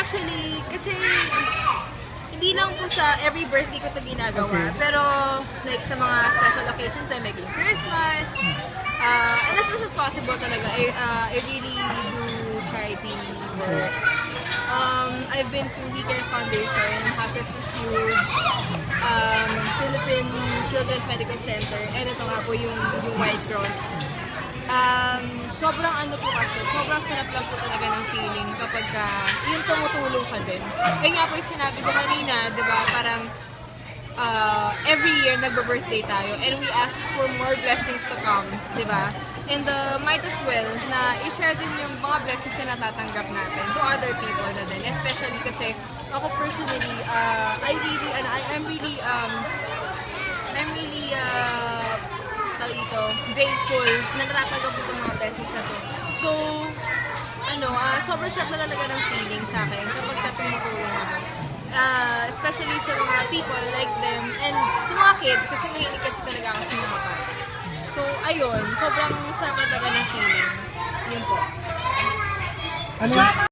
actually, kasi hindi lang po sa every birthday ko to ginagawa, Okay. pero like sa mga special occasions like making Christmas, uh, and as much as possible talaga, I, uh, I really do charity work. Um, I've been to We Care Foundation, House of Refuge, um, Philippine Children's Medical Center, and ito nga po yung, yung White Cross. Um, sobrang ano po kasi, sobrang sarap lang po talaga ng feeling kapag ka, yung tumutulong ka din. Kaya nga po yung sinabi ko kanina, di ba, parang uh, every year nagbe-birthday tayo and we ask for more blessings to come, di ba? And uh, might as well na i-share din yung mga blessings na natatanggap natin to other people na din. Especially kasi ako personally, uh, I really, ano, I'm really, um, I'm really, uh, tawag dito, grateful na natatanggap ko itong mga blessings na to. So, ano, ah sobrang sarap na talaga ng feeling sa akin kapag ka tumutulong ako. Ah, especially sa mga people like them and sa mga kids kasi mahilig kasi talaga ako sa mga bata. So, ayun, sobrang sarap na talaga ng feeling. Yun po. Ano,